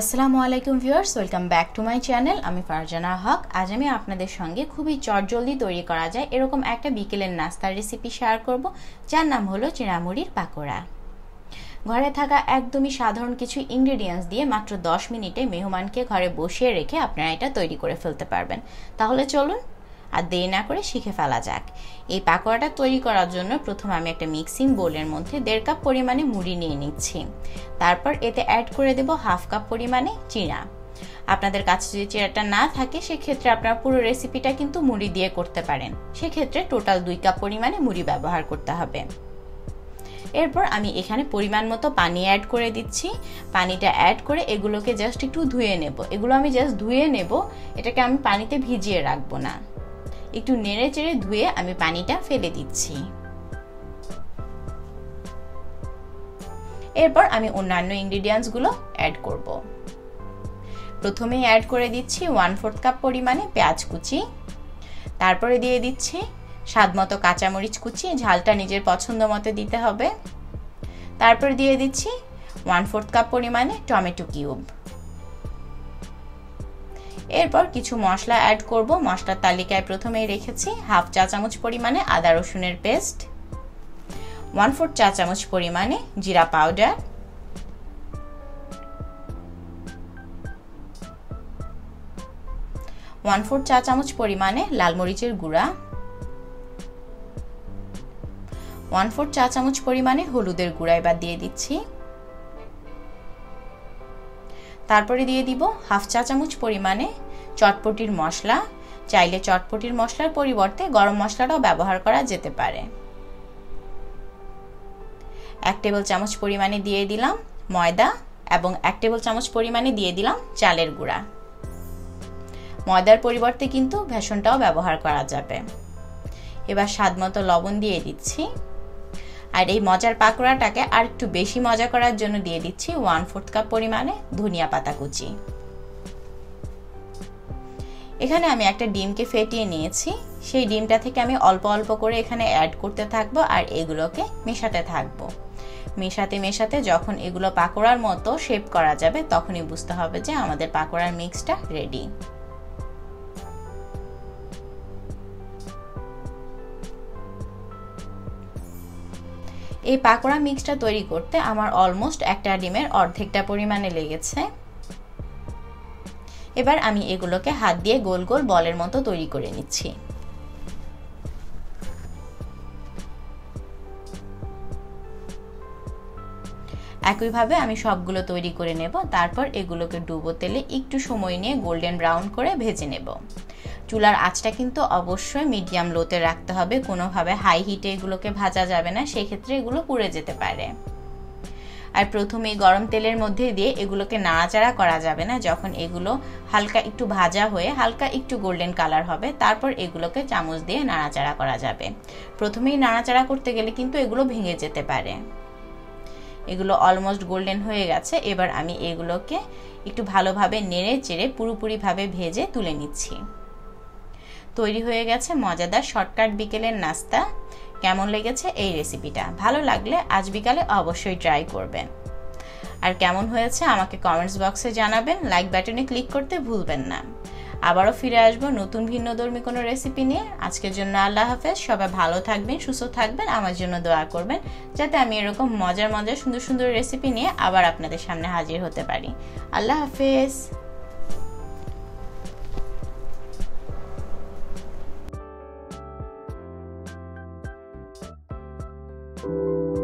আসসালামু আলাইকুম viewers, welcome back to my channel. আমি ফারজানা হক। আজ আমি আপনাদের সঙ্গে খুবই চটজলদি তৈরি করা যায় এরকম একটা বিকেলের নাস্তার রেসিপি শেয়ার করব, যার নাম হলো চিড়ামুড়ির পাকোড়া। ঘরে থাকা একদমই সাধারণ কিছু ইনগ্রেডিয়েন্টস দিয়ে মাত্র 10 মিনিটে মেহমানকে ঘরে বসিয়ে রেখে আপনারা এটা তৈরি করে ফেলতে পারবেন। তাহলে চলুন আর দেরি না করে শিখে ফেলা যাক। এই পাকোড়াটা তৈরি করার জন্য প্রথমে আমি একটা মিক্সিং বোলের মধ্যে দেড় কাপ পরিমাণে মুড়ি নিয়ে নিচ্ছি। তারপর এতে অ্যাড করে দেব হাফ কাপ পরিমাণে চিড়া। আপনাদের কাছে যদি চিড়াটা না থাকে, সেক্ষেত্রে আপনারা পুরো রেসিপিটা কিন্তু মুড়ি দিয়ে করতে পারেন। সেক্ষেত্রে টোটাল দুই কাপ পরিমাণে মুড়ি ব্যবহার করতে হবে। এরপর আমি এখানে পরিমাণ মতো পানি অ্যাড করে দিচ্ছি। পানিটা অ্যাড করে এগুলোকে জাস্ট একটু ধুয়ে নেব। এগুলো আমি জাস্ট ধুয়ে নেব। এটাকে আমি পানিতে ভিজিয়ে রাখব না। একটু নেড়ে চেড়ে ধুয়ে আমি পানিটা ফেলে দিচ্ছি। এরপর আমি অন্যান্য ইনগ্রিডিয়েন্টসগুলো অ্যাড করব। প্রথমে অ্যাড করে দিচ্ছি ওয়ান ফোর্থ কাপ পরিমাণে পেঁয়াজ কুচি। তারপরে দিয়ে দিচ্ছি স্বাদ মতো কাঁচামরিচ কুচি, ঝালটা নিজের পছন্দ মতো দিতে হবে। তারপর দিয়ে দিচ্ছি ওয়ান ফোর্থ কাপ পরিমাণে টমেটো কিউব। এরপর কিছু মশলা অ্যাড করব। মশলার তালিকায় প্রথমেই রেখেছি হাফ চা চামচ পরিমাণে আদা রসুনের পেস্ট ওয়ান ফোর চা চামচ পরিমাণে জিরা পাউডার ওয়ান ফোর চা চামচ পরিমাণে লাল মরিচের গুঁড়া ওয়ান ফোর চা চামচ পরিমাণে হলুদের গুঁড়া এবার দিয়ে দিচ্ছি। তারপরে দিয়ে দিব হাফ চা চামচ পরিমাণে চটপটির মশলা। চাইলে চটপটির মশলার পরিবর্তে গরম মশলাটাও ব্যবহার করা যেতে পারে। এক টেবিল চামচ পরিমাণে দিয়ে দিলাম ময়দা এবং এক টেবিল চামচ পরিমাণে দিয়ে দিলাম চালের গুঁড়া। ময়দার পরিবর্তে কিন্তু ভেষণটাও ব্যবহার করা যাবে। এবার স্বাদ মতো লবণ দিয়ে দিচ্ছি। আর এই মজার পাকোড়াটাকে আর একটু বেশি মজা করার জন্য দিয়ে দিচ্ছি ওয়ান ফোর্থ কাপ পরিমাণে ধনিয়া পাতা কুচি। এখানে আমি একটা ডিমকে ফেটিয়ে নিয়েছি। সেই ডিমটা থেকে আমি অল্প অল্প করে এখানে অ্যাড করতে থাকব আর এগুলোকে মেশাতে থাকব। মেশাতে মেশাতে যখন এগুলো পাকোড়ার মতো শেপ করা যাবে, তখনই বুঝতে হবে যে আমাদের পাকোড়ার মিক্সটা রেডি এই পাকোড়া মিক্সটা তৈরি করতে আমার অলমোস্ট একটা ডিমের অর্ধেকটা পরিমাণে লেগেছে। এবার আমি এগুলোকে হাত দিয়ে গোল গোল বলের মতো তৈরি করে নিচ্ছি। একইভাবে আমি সবগুলো তৈরি করে নেব, তারপর এগুলোকে ডুবো তেলে একটু সময় নিয়ে গোল্ডেন ব্রাউন করে ভেজে নেব। চুলার আঁচটা কিন্তু অবশ্যই মিডিয়াম লোতে রাখতে হবে। কোনোভাবে হাই হিটে এগুলোকে ভাজা যাবে না, সেক্ষেত্রে এগুলো পুড়ে যেতে পারে। আর প্রথমে গরম তেলের মধ্যে দিয়ে এগুলোকে নাড়াচাড়া করা যাবে না। যখন এগুলো হালকা একটু ভাজা হয়ে হালকা একটু গোল্ডেন কালার হবে, তারপর এগুলোকে চামচ দিয়ে নাড়াচাড়া করা যাবে। প্রথমেই নাড়াচাড়া করতে গেলে কিন্তু এগুলো ভেঙে যেতে পারে। এগুলো অলমোস্ট গোল্ডেন হয়ে গেছে। এবার আমি এগুলোকে একটু ভালোভাবে নেড়ে চেড়ে পুরোপুরিভাবে ভেজে তুলে নিচ্ছি। তৈরি হয়ে গেছে মজাদার শর্টকাট বিকেলের নাস্তা। কেমন লেগেছে এই রেসিপিটা? ভালো লাগলে আজ বিকালে অবশ্যই ট্রাই করবেন। আর কেমন হয়েছে আমাকে কমেন্টস বক্সে জানাবেন। লাইক বাটনে ক্লিক করতে ভুলবেন না। আবারও ফিরে আসব নতুন ভিন্ন ধর্মী কোনো রেসিপি নিয়ে। আজকের জন্য আল্লাহ হাফেজ। সবাই ভালো থাকবেন, সুস্থ থাকবেন, আমার জন্য দোয়া করবেন, যাতে আমি এরকম মজার মজার সুন্দর সুন্দর রেসিপি নিয়ে আবার আপনাদের সামনে হাজির হতে পারি। আল্লাহ হাফেজ। you